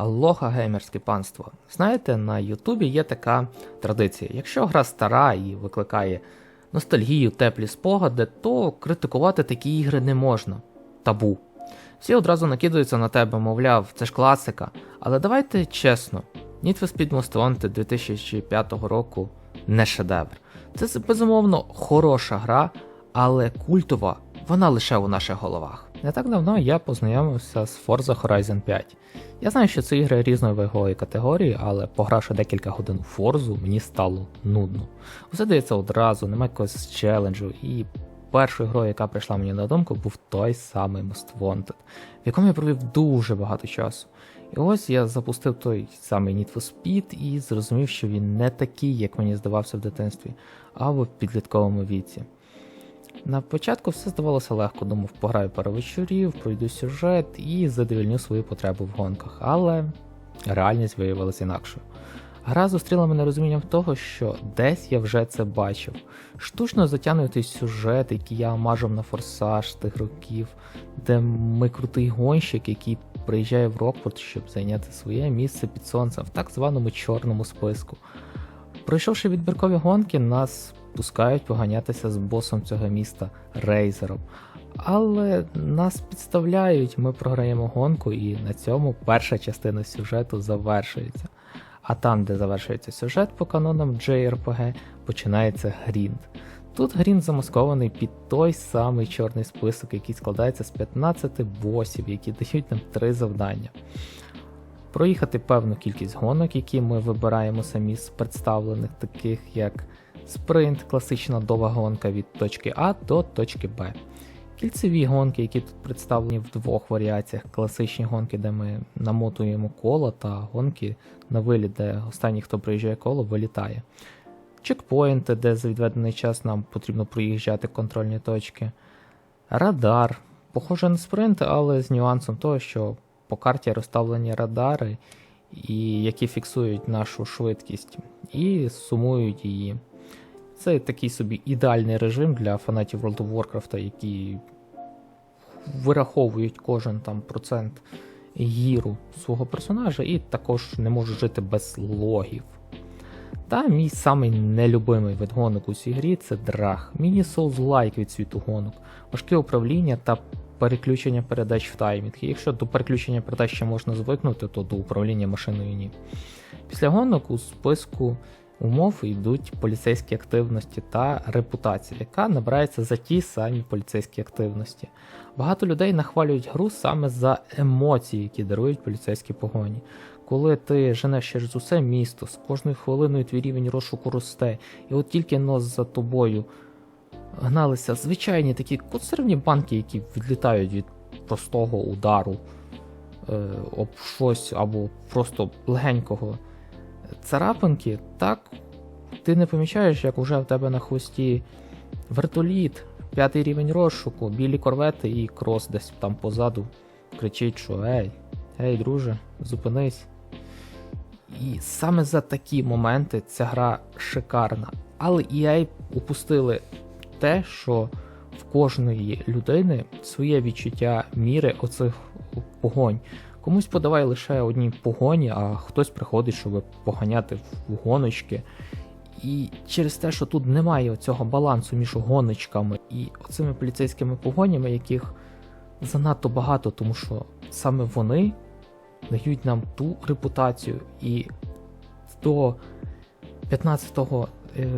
Алоха геймерське панство. Знаєте, на Ютубі є така традиція. Якщо гра стара і викликає ностальгію, теплі спогади, то критикувати такі ігри не можна. Табу. Всі одразу накидаються на тебе, мовляв, це ж класика. Але давайте чесно, Need for Speed Most Wanted 2005 року не шедевр. Це безумовно хороша гра, але культова вона лише у наших головах. Не так давно я познайомився з Forza Horizon 5. Я знаю, що це ігри різної вагової категорії, але погравши декілька годин у Forza, мені стало нудно. Усе дається одразу, немає якогось челенджу, і першою грою, яка прийшла мені на думку, був той самий Most Wanted, в якому я провів дуже багато часу. І ось я запустив той самий Need for Speed і зрозумів, що він не такий, як мені здавався в дитинстві, або в підлітковому віці. На початку все здавалося легко, думав, пограю пару вечорів, пройду сюжет і задовільню свою потребу в гонках, але реальність виявилася інакшою. Гра зустріла мене розумінням того, що десь я вже це бачив. Штучно затягнутий сюжет, який я мажав на форсаж тих років, де ми крутий гонщик, який приїжджає в Рокфорд, щоб зайняти своє місце під сонцем в так званому чорному списку. Пройшовши відбіркові гонки, нас пускають поганятися з босом цього міста Рейзером. Але нас підставляють, ми програємо гонку, і на цьому перша частина сюжету завершується. А там, де завершується сюжет по канонам JRPG, починається грінд. Тут грінд замаскований під той самий чорний список, який складається з 15 босів, які дають нам три завдання. Проїхати певну кількість гонок, які ми вибираємо самі з представлених, таких як спринт, класична довга гонка від точки А до точки Б. Кільцеві гонки, які тут представлені в двох варіаціях: класичні гонки, де ми намотуємо коло, та гонки на виліт, де останній, хто приїжджає коло, вилітає. Чекпоінти, де за відведений час нам потрібно проїжджати контрольні точки. Радар. Похоже на спринт, але з нюансом того, що по карті розставлені радари, і які фіксують нашу швидкість і сумують її. Це такий собі ідеальний режим для фанатів World of Warcraft, які вираховують кожен там процент гіру свого персонажа і також не можуть жити без логів. Та мій самий нелюбимий вид гонок у цій грі це драг. Міні Souls-like від світу гонок, важке управління та переключення передач в таймінг. Якщо до переключення передач ще можна звикнути, то до управління машиною ні. Після гонок у списку умов йдуть поліцейські активності та репутація, яка набирається за ті самі поліцейські активності. Багато людей нахвалюють гру саме за емоції, які дарують поліцейські погоні. Коли ти женеш через усе місто, з кожною хвилиною твій рівень розшуку росте, і от тільки нос за тобою гналися звичайні такі консервні банки, які відлітають від простого удару е, об щось або просто легенького царапинки, так ти не помічаєш, як уже в тебе на хвості вертоліт, п'ятий рівень розшуку, білі корвети і крос десь там позаду кричить, що ей, ей, друже, зупинись. І саме за такі моменти ця гра шикарна. Але EA упустили те, що в кожної людини своє відчуття міри оцих погонь. Комусь подавай лише одні погоні, а хтось приходить, щоб поганяти в гоночки. І через те, що тут немає цього балансу між гоночками і оцими поліцейськими погонями, яких занадто багато, тому що саме вони дають нам ту репутацію. І до 15-го,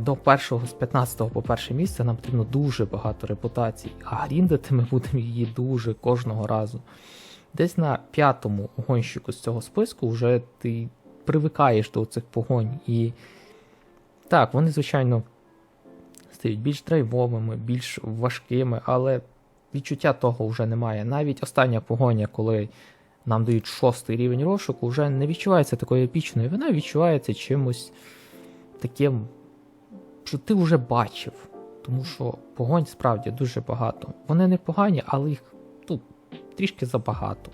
до першого з 15 по перше місце нам потрібно дуже багато репутацій, а гріндити ми будемо її дуже кожного разу. Десь на п'ятому гонщику з цього списку вже ти привикаєш до цих погонь. І так, вони, звичайно, стають більш драйвовими, більш важкими, але відчуття того вже немає. Навіть остання погоня, коли нам дають шостий рівень розшуку, вже не відчувається такою епічною. Вона відчувається чимось таким, що ти вже бачив. Тому що погонь справді дуже багато. Вони не погані, але їх трішки забагато.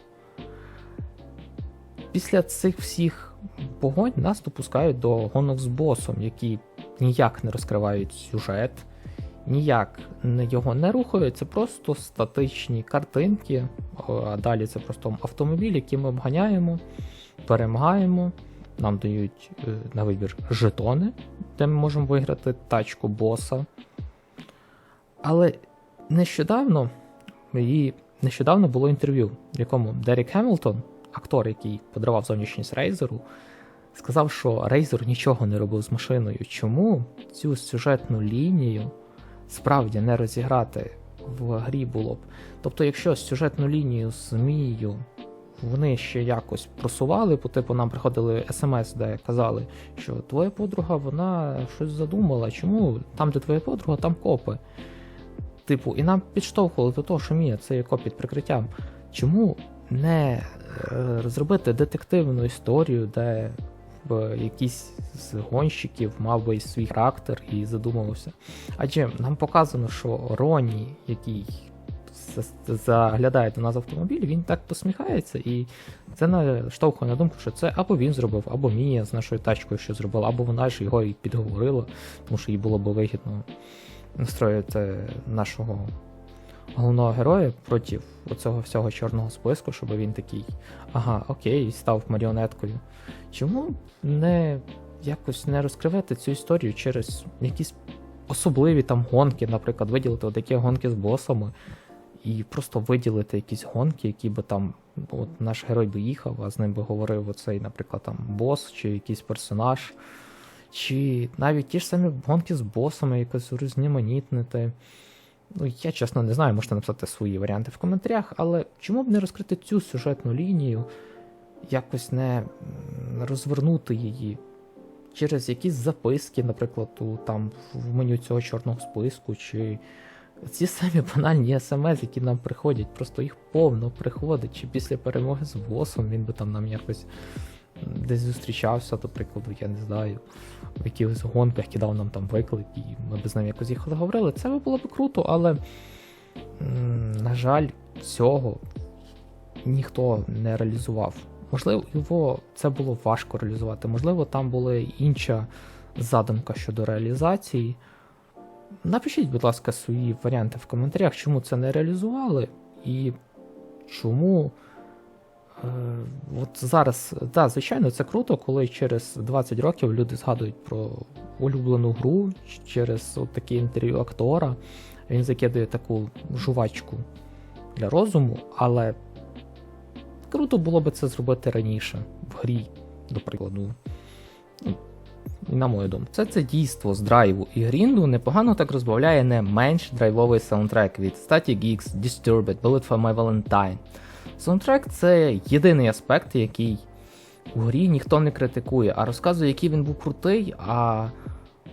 Після цих всіх погонь нас допускають до гонок з босом, які ніяк не розкривають сюжет, ніяк його не рухають, це просто статичні картинки, а далі це просто автомобіль, який ми обганяємо. перемагаємо, нам дають е, на вибір жетони, де ми можемо виграти тачку боса. Але нещодавно і нещодавно було інтерв'ю, в якому Дерек Хемілтон, актор, який подарував зовнішність Рейзеру, сказав, що Рейзер нічого не робив з машиною. Чому цю сюжетну лінію справді не розіграти в грі було б? Тобто, якщо сюжетну лінію змію вони ще якось просували, по типу нам приходили смс, де казали, що твоя подруга вона щось задумала. Чому там, де твоя подруга, там копи. Типу, і нам підштовхували до того, що Мія це є під прикриттям. Чому не е, зробити детективну історію, де б якийсь з гонщиків мав би свій характер і задумувався? Адже нам показано, що Роні, який заглядає до нас автомобіль, він так посміхається, і це наштовхує на думку, що це або він зробив, або Мія з нашою тачкою що зробила, або вона ж його і підговорила, тому що їй було б вигідно настроїти нашого головного героя проти оцього всього чорного списку, щоб він такий, ага, окей, став маріонеткою. Чому не якось не розкривати цю історію через якісь особливі там гонки, наприклад, виділити такі гонки з босами, і просто виділити якісь гонки, які би там от наш герой би їхав, а з ним би говорив оцей, наприклад, там бос чи якийсь персонаж. Чи навіть ті ж самі гонки з босами якось різноманітнити. Ну, я чесно не знаю, можете написати свої варіанти в коментарях, але чому б не розкрити цю сюжетну лінію, якось не розвернути її через якісь записки, наприклад, у, там, в меню цього чорного списку, чи ці самі банальні смс, які нам приходять, просто їх повно приходить, чи після перемоги з босом він би там нам якось десь зустрічався, до прикладу, я не знаю, в якихось гонках кидав нам там виклик, і ми б з ним якось їхали говорили. Це було б круто, але, на жаль, цього ніхто не реалізував. Можливо, це було важко реалізувати. Можливо, там була інша задумка щодо реалізації. Напишіть, будь ласка, свої варіанти в коментарях, чому це не реалізували, і чому. Е, от зараз, да, звичайно, це круто, коли через 20 років люди згадують про улюблену гру через от таке інтерв'ю актора. Він закидує таку жувачку для розуму, але круто було би це зробити раніше, в грі, до прикладу. Ну, На мою думку, це це дійство з драйву і грінду непогано так розбавляє не менш драйвовий саундтрек від Static X, Disturbed, Bullet for My Valentine. Саундтрек це єдиний аспект, який у грі ніхто не критикує, а розказує, який він був крутий, а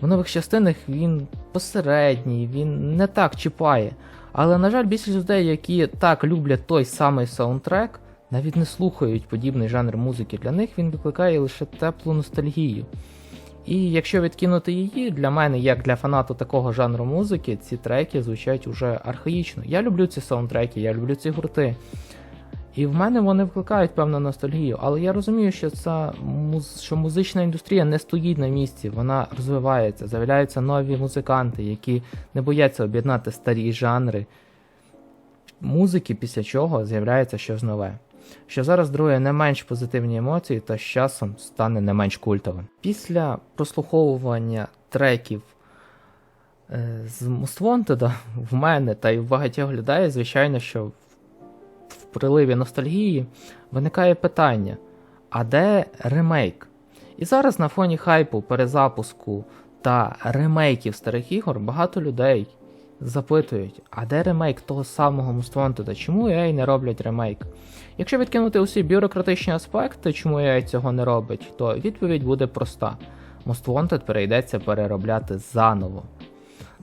в нових частинах він посередній, він не так чіпає. Але, на жаль, більшість людей, які так люблять той самий саундтрек, навіть не слухають подібний жанр музики. Для них він викликає лише теплу ностальгію. І якщо відкинути її, для мене, як для фанату такого жанру музики, ці треки звучать уже архаїчно. Я люблю ці саундтреки, я люблю ці гурти. І в мене вони викликають певну ностальгію, але я розумію, що муз... що музична індустрія не стоїть на місці, вона розвивається, з'являються нові музиканти, які не бояться об'єднати старі жанри музики, після чого з'являється щось нове. Що зараз дарує не менш позитивні емоції та з часом стане не менш культовим. Після прослуховування треків е, з Wanted в мене та й в багатьох людей, звичайно, що приливі ностальгії виникає питання: а де ремейк? І зараз на фоні хайпу, перезапуску та ремейків старих ігор багато людей запитують, а де ремейк того самого Most Wanted? Чому EA не роблять ремейк? Якщо відкинути усі бюрократичні аспекти, чому EA цього не робить, то відповідь буде проста: Most Wanted перейдеться переробляти заново.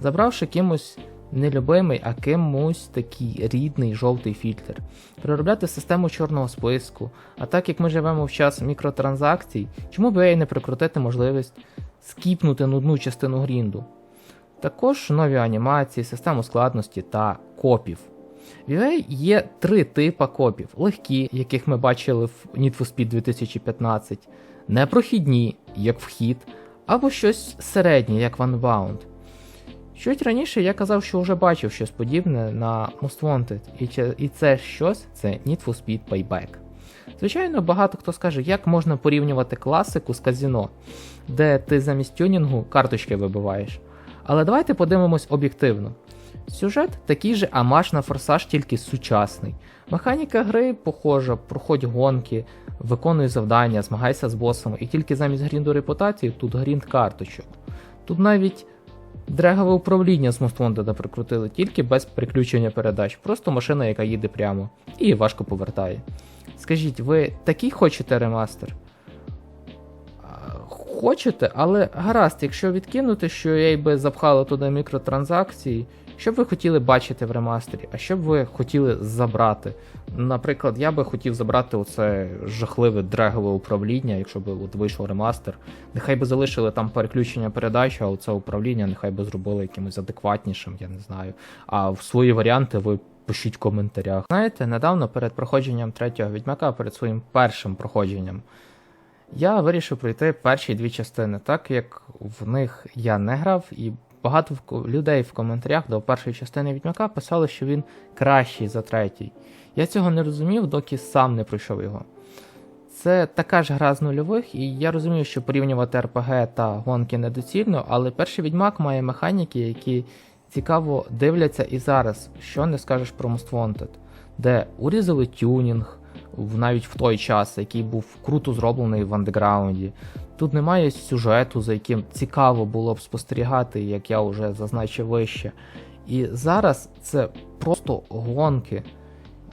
Забравши кимось нелюбимий, а кимось такий рідний жовтий фільтр, переробляти систему чорного списку. А так як ми живемо в час мікротранзакцій, чому б EA не прикрутити можливість скіпнути нудну частину грінду? Також нові анімації, систему складності та копів. В EA є три типи копів: легкі, яких ми бачили в Need for Speed 2015, непрохідні, як вхід, або щось середнє, як Unbound. Чуть раніше я казав, що вже бачив щось подібне на Most Wanted, і, і це щось це Need for Speed Payback. Звичайно, багато хто скаже, як можна порівнювати класику з казіно, де ти замість тюнінгу карточки вибиваєш. Але давайте подивимось об'єктивно. Сюжет такий же амаш на форсаж, тільки сучасний. Механіка гри похожа, проходь гонки, виконуй завдання, змагайся з босами, і тільки замість грінду репутації тут грінд карточок. Тут навіть дрегове управління з Мостфонда прикрутили, тільки без приключення передач, просто машина, яка їде прямо, і важко повертає. Скажіть, ви такий хочете ремастер? Хочете, але гаразд, якщо відкинути, що я й би запхала туди мікротранзакції, що б ви хотіли бачити в ремастері, а що б ви хотіли забрати? Наприклад, я би хотів забрати оце жахливе дрегове управління, якщо б от вийшов ремастер. Нехай би залишили там переключення передач, а оце управління нехай би зробили якимось адекватнішим, я не знаю. А в свої варіанти ви пишіть в коментарях. Знаєте, недавно перед проходженням третього відьмака, перед своїм першим проходженням, я вирішив пройти перші дві частини, так як в них я не грав, і багато людей в коментарях до першої частини відьмака писали, що він кращий за третій. Я цього не розумів, доки сам не пройшов його. Це така ж гра з нульових, і я розумію, що порівнювати РПГ та гонки недоцільно, але перший відьмак має механіки, які цікаво дивляться і зараз, що не скажеш про Most Wanted, де урізали тюнінг навіть в той час, який був круто зроблений в андеграунді. Тут немає сюжету, за яким цікаво було б спостерігати, як я вже зазначив вище. І зараз це просто гонки,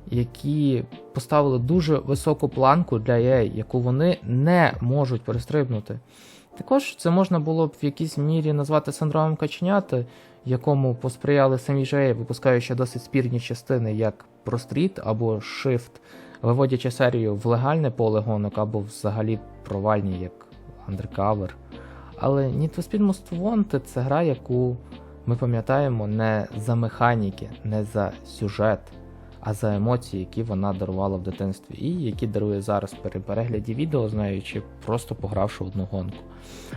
які поставили дуже високу планку для EA, яку вони не можуть перестрибнути. Також це можна було б в якійсь мірі назвати синдромом каченята, якому посприяли самі ж EA, випускаючи досить спірні частини, як Простріт або Shift, виводячи серію в легальне поле гонок або взагалі провальні, як Undercover. Але Need for Speed Most Wanted це гра, яку ми пам'ятаємо не за механіки, не за сюжет, а за емоції, які вона дарувала в дитинстві, і які дарує зараз при перегляді відео, знаючи, просто погравши одну гонку.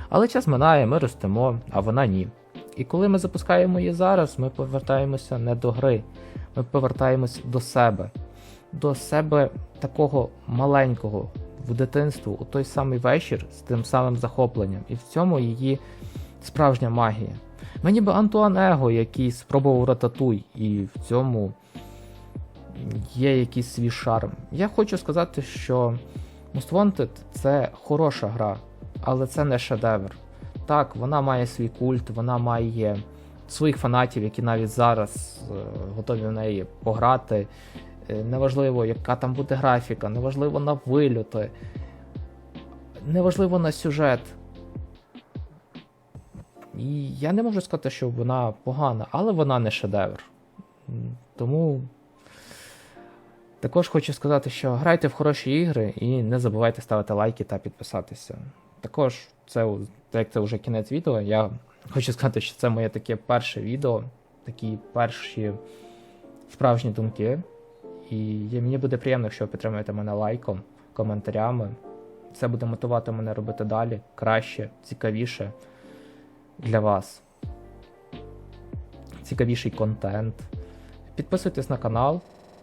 Але час минає, ми ростемо, а вона ні. І коли ми запускаємо її зараз, ми повертаємося не до гри, ми повертаємось до себе, до себе такого маленького в дитинству у той самий вечір з тим самим захопленням, і в цьому її справжня магія. Мені би Антуан Его, який спробував рататуй, і в цьому є якийсь свій шарм. Я хочу сказати, що Most Wanted це хороша гра, але це не шедевр. Так, вона має свій культ, вона має своїх фанатів, які навіть зараз е, готові в неї пограти. Е, Неважливо, яка там буде графіка, неважливо на вильоти, неважливо на сюжет. І я не можу сказати, що вона погана, але вона не шедевр. Тому також хочу сказати, що грайте в хороші ігри і не забувайте ставити лайки та підписатися. Також, це, як це вже кінець відео, я хочу сказати, що це моє таке перше відео, такі перші справжні думки. І мені буде приємно, якщо ви підтримуєте мене лайком, коментарями. Це буде мотивувати мене робити далі краще, цікавіше для вас. Цікавіший контент. Підписуйтесь на канал,